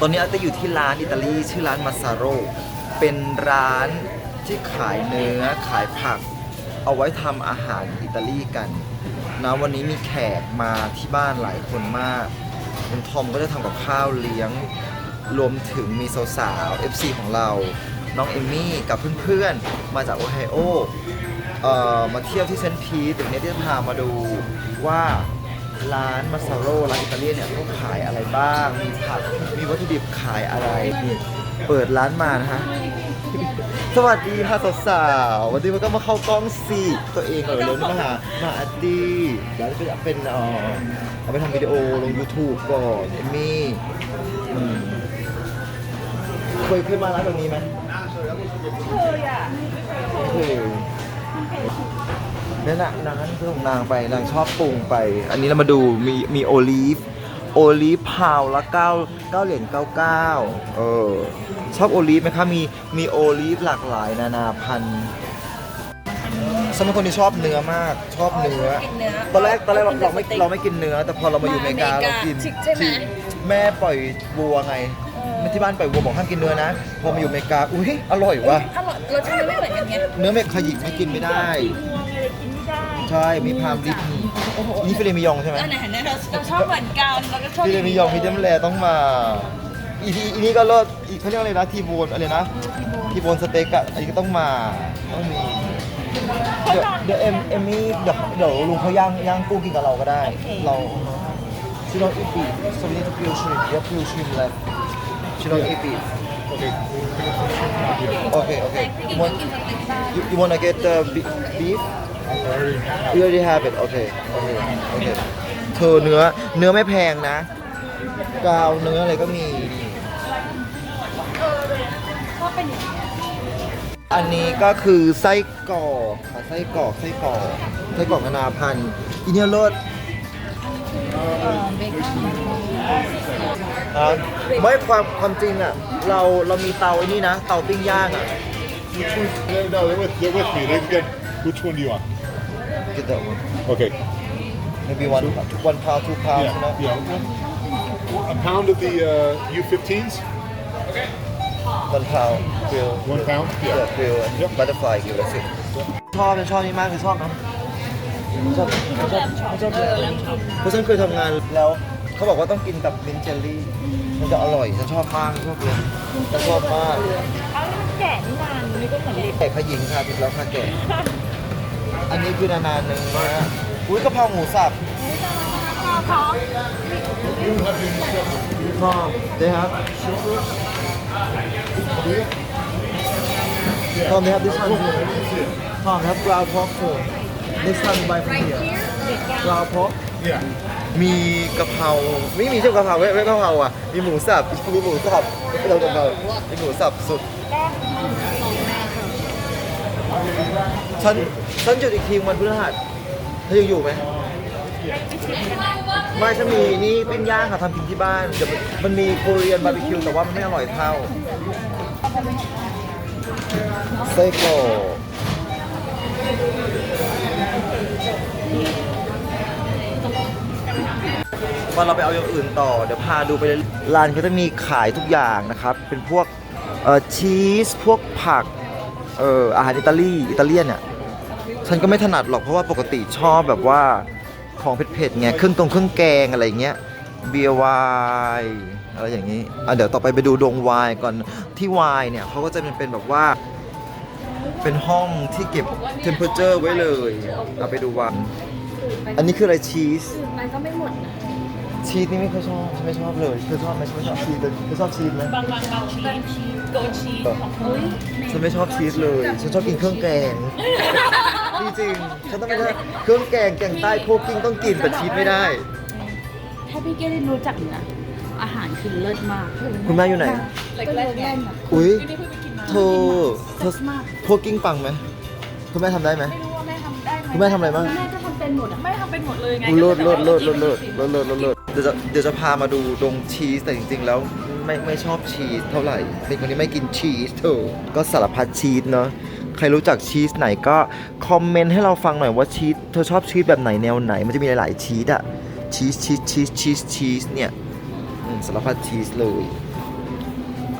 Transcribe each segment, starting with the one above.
ตอนนี้อาร์ตอยู่ที่ร้านอิตาลีชื่อร้านมาซาโรเป็นร้านที่ขายเนื้อขายผัก เอาไว้ทำอาหารอิตาลีกันนะวันนี้มีแขกมาที่บ้านหลายคนมากคุณทอมก็จะทำกับข้าวเลี้ยง รวมถึงมีสาวๆ FC ของเรา น้องเอมี่กับเพื่อนๆ มาจากโอไฮโอมาเที่ยวที่เซนต์พีทเดี๋ยวนี้จะพามาดูว่า ร้านมาซาโรร้านอิตาเลียนเนี่ยเขาขายอะไรบ้าง มีผัก มีวัตถุดิบขายอะไรนี่เปิดร้านมานะฮะ สวัสดีค่ะสาวๆวันนี้มันก็มาเข้ากล้องสิตัวเองก่อนเลยมาหามาอัดดี้แล้วจะเป็นเอ่อเอาไปทำวิดีโอลง YouTube ก่อนเอมมี่อืมเคยเคยมาร้านตรงนี้ไหมเคยอะไม่เคย นั่นน่ะนางนั้นซื้อของนางไปนางชอบปรุงไป อันนี้เรามาดูมีมีโอลีฟโอลีฟพาวละเก้าเก้าเหรียญเก้าเก้าเออชอบโอลีฟไหมคะมีมีโอลีฟหลากหลายนานาพันธุ์สมัยคนที่ชอบเนื้อมากชอบเนื้อกินเนื้อตอนแรกตอนแรกเราเราไม่เราไม่กินเนื้อ แต่พอเรามาอยู่อเมริกามาอเมริกาเรากินใช่ไหมแม่ปล่อยวัวไงเออที่บ้านปล่อยวัวบอกห้ามกินเนื้อนะ พอมาอยู่อเมริกาอุ้ยอร่อยว่ะอร่อยรสชาติไม่เหมือนกันไงเนื้อเมกขยิบไม่กินไม่ได้งวง อะไรกินไม่ได้ใช่มีพามดิบนี่ฟิเลมิยองใช่ไหมอันไหนเห็นไหมเราเราชอบเหมือนกันเราก็ชอบฟิเลมิยองมีเดมแลต้องมาอีทีอีนี่ก็เลิศอีเขาเรียกอะไรนะทีโบนอะไรนะทีโบนสเต็กอะอันนี้ก็ต้องมาต้องมีเดี๋ยวเดี๋ยวเอ็มเอมมี่เดี๋ยวเดี๋ยวลุงเขาย่างย่างกุ้งกินกับเราก็ได้ เราชิโนอีปีสวินิทูพิวชริมเดี๋ยวพิวชริมเลยชิโนอีปี Okay. โอเคโอเคกิน want กินสเต็กได้ you, you wanna get the be- beef you already have it โอเคโอเคโอเคเธอเนื้อเนื้อไม่แพงนะ กาวเนื้ออะไรก็มีนี่ชอบเป็นอย่างนี้อันนี้ก็คือไส้กรอกค่ะไส้กรอกไส้กรอกไส้กรอกนานาพันธุ์อีเนี่ยเลิศเออเบคอน อะไม่ความความจริงอะ เราเรามีเตาไอ้นี่นะ เตาปิ้งย่างอะ Which one? No, no, they're with, they're with me. They can get. Which one do you want? get that one Okay. maybe one one pound two pounds Yeah. you know Yeah. A pound of the uh, U15s. one pound grill One pound? yeah Yeah. grill and Yep. butterfly grill that's it ชอบฉันชอบนี่มากคือชอบนะชอบชอบชอบชอบเลยเพราะฉันเคยทำงานแล้ว เขาบอกว่าต้องกินกับมินท์เจลลี่ มันจะอร่อยฉันชอบมากชอบเลยฉันชอบมากเอาแล้วมันแก่นี่นานนี่ก็เหมือนเด็กแก่ขยิงค่ะผิดแล้วค่ะแก่อันนี้คือนานานๆหนึ่งนะฮะอุ้ยกะเพราหมูสับพร้อมชอบเดี๋ยวครับชอบไหมครับ this one ชอบครับ ground pork too next time buy from here ground pork Yeah. มีกะเพราไม่มีชื่อกะเพราไม่ไม่กะเพราอะมีหมูสับมีหมูสับเรากะเพรามีหมูสับสุดฉันฉันหยุดอีกทีวันพฤหัสเธอยังอยู่ไหมไม่ฉันมีนี่ปิ้งย่างค่ะทำกินที่บ้านเดี๋ยวมันมันมีโคเรียนบาร์บีคิวแต่ว่ามันไม่อร่อยเท่าไส้กรอก พอเราไปเอาอย่างอื่นต่อ เดี๋ยวพาดูไปเลยร้านเขาจะมีขายทุกอย่างนะครับ เป็นพวกเอ่อชีส พวกผัก เอ่ออาหารอิตาลีอิตาเลียนเนี่ยฉันก็ไม่ถนัดหรอกเพราะว่าปกติชอบแบบว่าของเผ็ดๆไงเครื่องตรงเครื่องแกงอะไรอย่างเงี้ยเบียร์ไวน์อะไรอย่างนี้อะเดี๋ยวต่อไปไปดูดงไวน์ก่อนที่ไวน์เนี่ยเขาก็จะเป็นเป็นแบบว่า เป็นห้องที่เก็บเทมเพอเจอร์ไว้เลยเอาไปดูวันอันนี้คืออะไรชีส มันก็ไม่หมดนะ ชีสนี่ไม่ค่อยชอบฉันไม่ชอบเลยเธอชอบไหมฉันไม่ชอบชีสเลยเธอชอบชีสไหมบางบางบางชีสชีสโกนชีสของเฮ้ยฉันไม่ชอบชีสเลยฉันชอบกินเครื่องแกงจริงๆฉันต้องไม่ได้เครื่องแกงแกงใต้โคกิ้งต้องกินแต่ชีสไม่ได้ ถ้าพี่เกดรู้จักนะอาหารคือเลิศมากคุณแม่อยู่ไหนก็เลยเล่นแบบอุ้ยเธอเธเลิอศมากโคกิ้งปังไหมคุณแม่ทำได้ไหมไม่รู้ว่าแม่ทำได้ไหมคุณแม่ทำอะไรบ้างแม่ก็ทำ เป็นหมดอะแม่ทำเป็นหมดเลยไงเลิศเลิศเลิศเลิศเลิศเลิศเลิศเลิศเลิศเดี๋ยวจะเดี๋ยวจะพามาดูดงชีสแต่จริง ๆ แล้วไม่ไม่ชอบชีสเท่าไหร่เป็นคนที่ไม่กินชีสเธอก็สารพัดชีสเนาะใครรู้จักชีสไหนก็คอมเมนต์ให้เราฟังหน่อยว่าชีสเธอชอบชีสแบบไหนแนวไหน มันจะมีหลายๆชีสอะชีสชีสชีสชีสชีสเนี่ยอืมสารพัดชีสเลย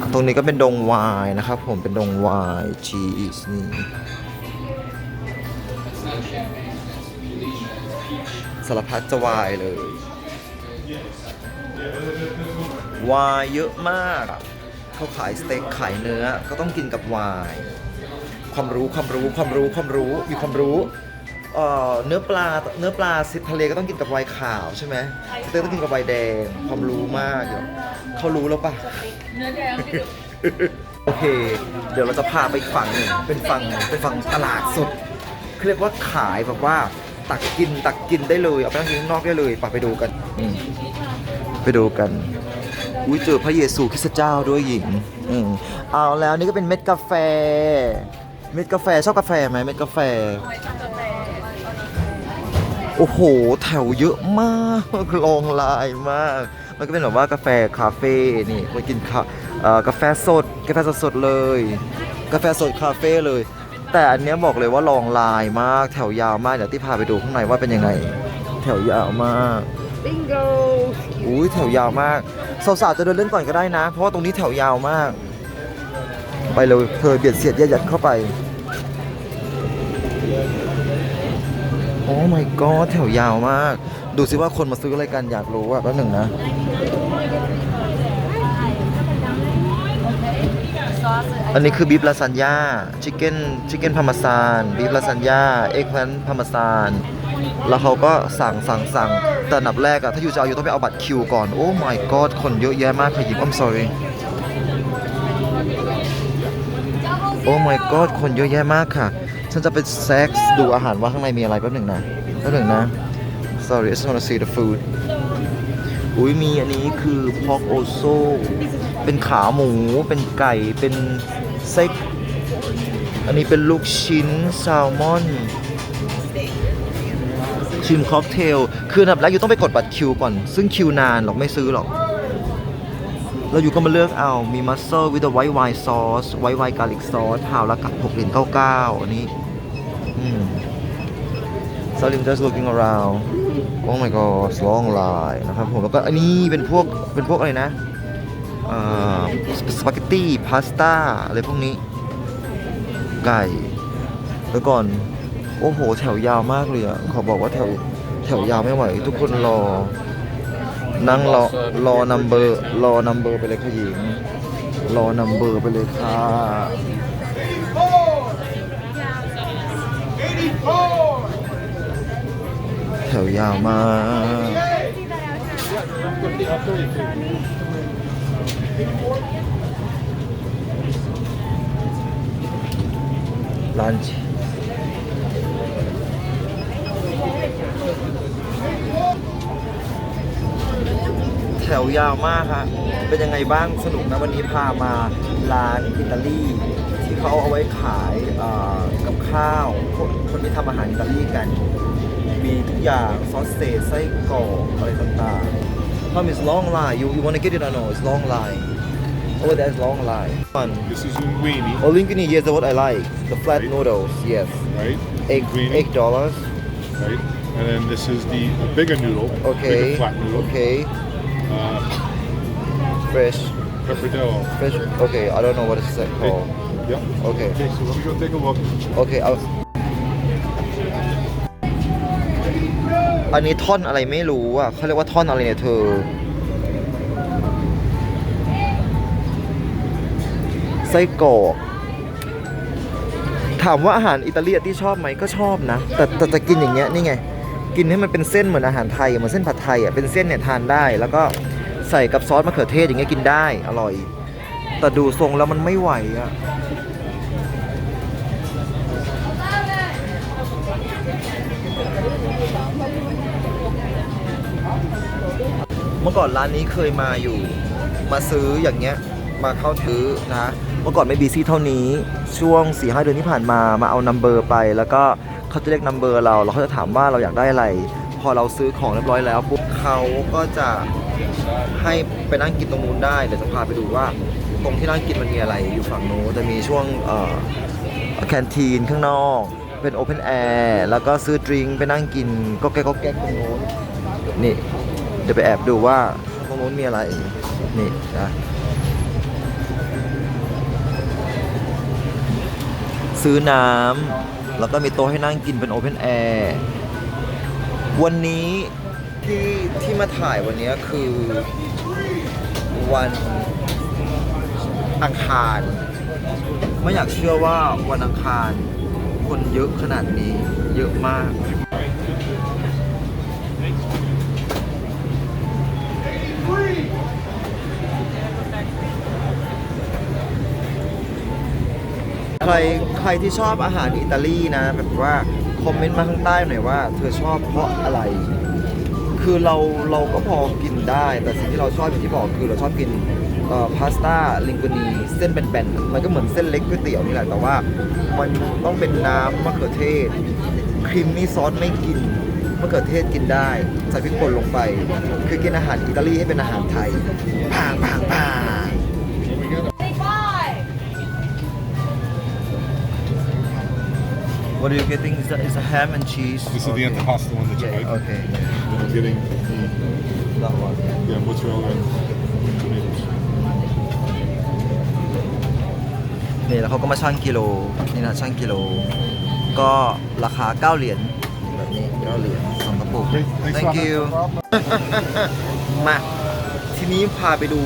อะตรงนี้ก็เป็นดงไวน์นะครับผมเป็นดงไวน์ชีสนี่ สารพัดจะไวน์เลยไวน์เยอะมากอะเขาขายสเต็กขายเนื้อ ก็ต้องกินกับไวน์ความรู้ความรู้ความรู้ความรู้มีความรู้เอ่อเนื้อปลาเนื้อปลาซิทะเลก็ต้องกินกับไวน์ขาวใช่ไหมสเต็กต้องกินกับไวน์แดง ความรู้มากเดี๋ยวเขารู้แล้วปะเนื้อแดงโอเค เดี๋ยวเราจะพาไปอีกฝั่งหนึ่งเป็นฝั่งเป็นฝั่งตลาดสดเขาเรียกว่าขายแบบว่า ตักกินตักกินได้เลย เอาไปนั่งกินข้างนอกได้เลยไปไปดูกันอืมไปดูกันอุ้ยเจอพระเยซูคริสต์เจ้าด้วยหญิงอืมเอาแล้วนี่ก็เป็นเม็ดกาแฟ เม็ดกาแฟชอบกาแฟไหมเม็ดกาแฟ โอ้โห แถวเยอะมากลองลายมาก มันก็เป็นแบบว่ากาแฟคาเฟ่นี่คนกินคาเอ่อกาแฟสด กาแฟสดสดๆเลย กาแฟสดคาเฟ่เลย แต่อันเนี้ยบอกเลยว่าลองลายมากแถวยาวมากเดี๋ยวที่พาไปดูข้างในว่าเป็นยังไง แถวยาวมาก บิงโกอุ้ยแถวยาวมากสาวๆจะเดินเล่นก่อนก็ได้นะ เพราะว่าตรงนี้แถวยาวมาก ไปเลยเธอเบียดเสียดยัดเข้าไปโอ้ my god แถวยาวมาก ดูสิว่าคนมาซื้ออะไรกันอยากรู้อะแป๊บหนึ่งนะ อันนี้คือบีฟลาซานญ่าชิคเก้นชิคเก้นพามาซานบีฟลาซานญ่าเอ็กแพนพามาซานแล้วเขาก็สั่งสั่งสั่งแต่อันดับแรกอะถ้าอยู่จะเอาอยู่ต้องไปเอาบัตรคิวก่อน โอ้ my god คนเยอะแยะมากค่ะยิบ I'm sorry โอ้ my god คนเยอะแยะมากค่ะ ฉันจะไปแซกดูอาหารว่าข้างในมีอะไรแป๊บหนึ่งนะแป๊บหนึ่งนะ sorry I just wanna see the food อุ้ยมีอันนี้คือ pork oso เป็นขาหมู เป็นไก่ เป็นไส้อันนี้เป็นลูกชิ้นแซลมอน ชิมค็อกเทล คืออันดับแรกอยู่ต้องไปกดบัตรคิวก่อน ซึ่งคิวนานหรอกไม่ซื้อหรอก เราอยู่ก็มาเลือกเอา มีมัสเซอร์วิดไวท์ไวน์ซอสไวท์ไวน์กาลิกซอสพาวละกับ6เหรียญ99อันนี้ อืม Salim just looking around oh my god long line นะครับผมแล้วก็อันนี้เป็นพวกเป็นพวกอะไรนะสปาเกตตี้พาสต้าอะไรพวกนี้ ไก่แล้วก่อน โอ้โห แถวยาวมากเลยอะขอบอกว่าแถวแถวยาวไม่ไหว ทุกคนรอ นั่งรอรอนัมเบอร์ รอนัมเบอร์ไปเลยค่ะหญิง รอนัมเบอร์ไปเลยค่ะ แถวยาวมาก lunch แถวยาวมากฮะเป็นยังไงบ้างสนุกนะวันนี้พามาร้านอิตาลีที่เขาเอาไว้ขายกับข้าวคนที่ทำอาหารอิตาลีกัน มีทุกอย่างซอสเซจไส้กรอกอะไรต่างๆ Tom is long line you you wanna get it or no it's long line oh that's long line Fun. This is linguine, Oh, linguine, yes, that's what I like. The flat Right. noodles, yes. right? Eight, Linguine, eight dollars. right? And then this is the, the bigger noodle, Okay. bigger flat noodle. Okay. Uh, Fresh. pepperdillo. Fresh. Okay, I don't know what is that called. Yep. Okay. Okay, so let me go take a look. Okay, I'll... อันนี้ท่อนอะไรไม่รู้อะเขาเรียกว่าท่อนอะไรเนี่ยเธอ ไส้กรอกถามว่าอาหารอิตาเลียนที่ชอบไหมก็ชอบนะ แต่แต่จะกินอย่างเงี้ยนี่ไง กินให้มันเป็นเส้นเหมือนอาหารไทยเหมือนเส้นผัดไทยอะเป็นเส้นเนี่ยทานได้ แล้วก็ใส่กับซอสมะเขือเทศอย่างเงี้ยกินได้อร่อย แต่ดูทรงแล้วมันไม่ไหวอะ เมื่อก่อนร้านนี้เคยมาอยู่ มาซื้ออย่างเงี้ย มาเข้าซื้อนะ เมื่อก่อนไม่บีซี่เท่านี้ ช่วง4ีหเดือนที่ผ่านมา มาเอานัมเบอร์ไป แล้วก็เขาจะเรียกนัมเบอร์เรา แล้วเขาจะถามว่าเราอยากได้อะไร พอเราซื้อของเรียบร้อยแล้วปุ๊บเขาก็จะให้ไปนั่งกินตรงนู้นได้ เดี๋ยวจะพาไปดูว่า ตรงที่นั่งกินมันมีอะไรอยู่ฝั่งนู้นจะมีช่วงเอ่อแคนทีนข้างนอกเป็นโอเพนแอร์แล้วก็ซื้อดริงก์ไปนั่งกินก็แก๊กก็แก๊กตรงนู้นนี่ ดี๋ยวไปแอบดูว่าตรงนู้นมีอะไรนี่นะซื้อน้ำแล้วก็มีโต๊ะให้นั่งกินเป็นโอเพนแอร์วันนี้ที่ที่มาถ่ายวันนี้คือ วันอังคาร ไม่อยากเชื่อว่าวันอังคาร คนเยอะขนาดนี้เยอะมาก ใครใครที่ชอบอาหารอิตาลีนะ แบบว่าคอมเมนต์มาข้างใต้หน่อยว่า เธอชอบเพราะอะไร คือเราเราก็พอกินได้ แต่สิ่งที่เราชอบอย่างที่บอกคือเราชอบกินเอ่อพาสต้าลิงกุนีเส้นแบนๆมันก็เหมือนเส้นเล็กก๋วยเตี๋ยวนี่แหละแต่ว่ามันต้องเป็นน้ำมะเขือเทศครีมมี่ซอสไม่กินมะเขือเทศกินได้ ใส่พริกป่นลงไป คือกินอาหารอิตาลีให้เป็นอาหารไทย พางพางพาง What are you getting? Is that is a ham and cheese? This is the antipasto one that you like. Okay. Then I'm getting the That one. yeah, mozzarella and tomatoes. นี่แล้วเขาก็มาชั่งกิโลนี่นะชั่งกิโล ก็ราคา 9 เหรียญแบบนี้9เหรียญสองกระปุก Okay, thanks thank a lot. you มาทีนี้พาไปดู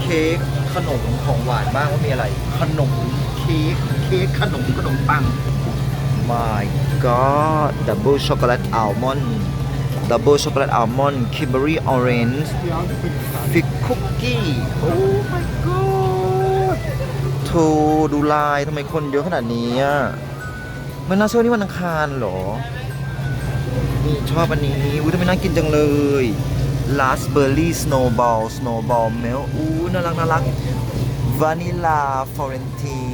เค้กขนมของหวานบ้างว่ามีอะไร ขนมเค้กเค้กขนมขนมปัง my god double chocolate almond double chocolate almond Kimberly orange fig cookie oh my god โธ่ดูลายทำไมคนเยอะขนาดนี้อะม่น่าเชื่อนี่วันอังคารเหรอ นี่ชอบอันนี้อุ้ยทำไมน่ากินจังเลย raspberry snowball snowball melt อู้น่ารักน่ารัก vanilla florentine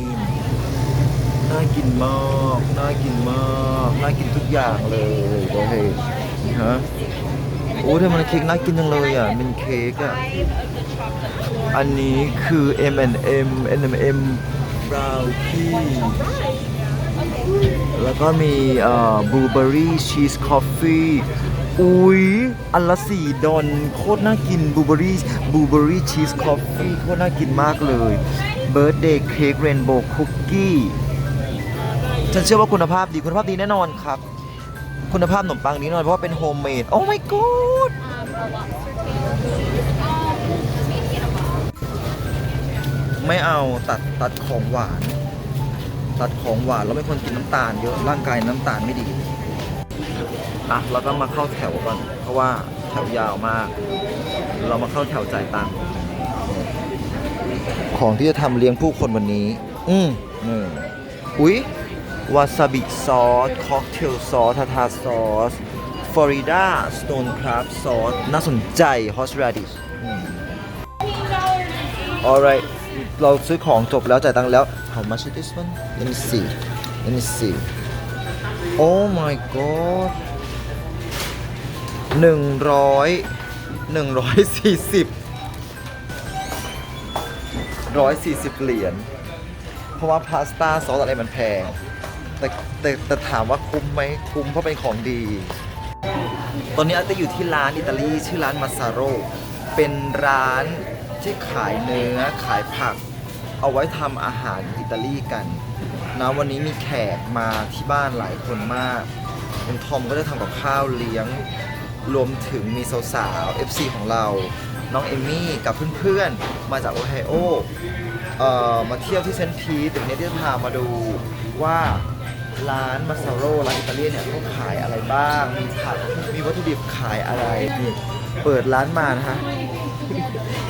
น่ากินมาก น่ากินมาก น่ากินทุกอย่างเลยโอเคฮะโอ้ทำไมเค้กน่ากินจังเลยอะเป็นเค้กอะ อันนี้คือ M&M M&M brownie แล้วก็มีเอ่อบลูเบอรี่ชีสคอฟฟี่อุ๊ยอันละสี่ดอนโคตรน่ากินบลูเบอรี่บลูเบอรี่ชีสคอฟฟี่โคตรน่ากินมากเลยเบิร์ d เดย์เค้กเรนโบว์คุกกี้ ฉันเชื่อว่าคุณภาพดีคุณภาพดีแน่นอนครับ คุณภาพขนมปังนี้แน่นอนเพราะว่าเป็นโฮมเมดโอ้ my god ไม่เอาตัดตัดของหวาน ตัดของหวานแล้วไม่ควรกินน้ำตาลเยอะร่างกายน้ำตาลไม่ดีอะเราก็มาเข้าแถวก่อนเพราะว่าแถวยาวมาก เรามาเข้าแถวจ่ายตังค์ของที่จะทำเลี้ยงผู้คนวันนี้ อืมอืมอุ๊ย วาซาบิซอส ค็อกเทลซอส ทาทาซอส ฟลอริดา สโตนคราฟซอส น่าสนใจฮอสราดิช alright เราซื้อของจบแล้วจ่ายตังค์แล้ว how much is this one let me see let me see oh my god หนึ่งร้อยหนึ่งร้อยสี่สิบร้อยสี่สิบเหรียญ เพราะว่าพาสต้าซอสอะไรมันแพง แต่แต่แต่ถามว่าคุ้มไหมคุ้มเพราะเป็นของดี ตอนนี้อาจจะอยู่ที่ร้านอิตาลีชื่อร้านมาซาโรเป็นร้านที่ขายเนื้อขายผัก เอาไว้ทำอาหารอิตาลีกันนะวันนี้มีแขกมาที่บ้านหลายคนมากคุณทอมก็จะทำกับข้าวเลี้ยง รวมถึงมีสาวๆ FC ของเรา น้องเอมมี่กับเพื่อนๆ มาจากโอไฮโอเออมาเที่ยวที่เซนต์พีทเดี๋ยวนี้ที่จะพามาดูว่า ร้านมาซาโรร้านอิตาเลียนเนี่ยเขาขายอะไรบ้าง มีผักมีวัตถุดิบขายอะไรนี่เปิดร้านมานะฮะ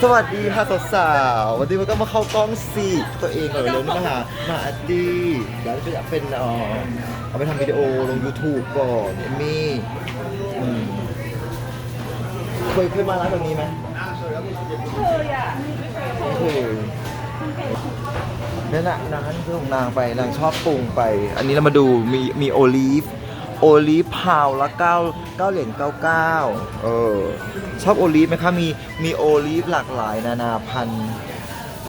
สวัสดีค่ะสาวๆวันนี้มันก็มาเข้ากล้องสิตัวเองเออเลยนี่มาหามาอัดดีแล้วจะอยากเป็นเออเอาไปทำวิดีโอลง YouTube ก่อนเอมมี่อืมเคยเคยมาร้านแบบนี้ไหมไม่เคย นี่นน่ะนางคือของนางไปนางชอบปรุงไป อันนี้เรามาดูมีมีโอลีฟโอลีฟพาวละ9 9เหรียญ99เออชอบโอลีฟไหมคะมีมีโอลีฟหลากหลายนานาพันธุ์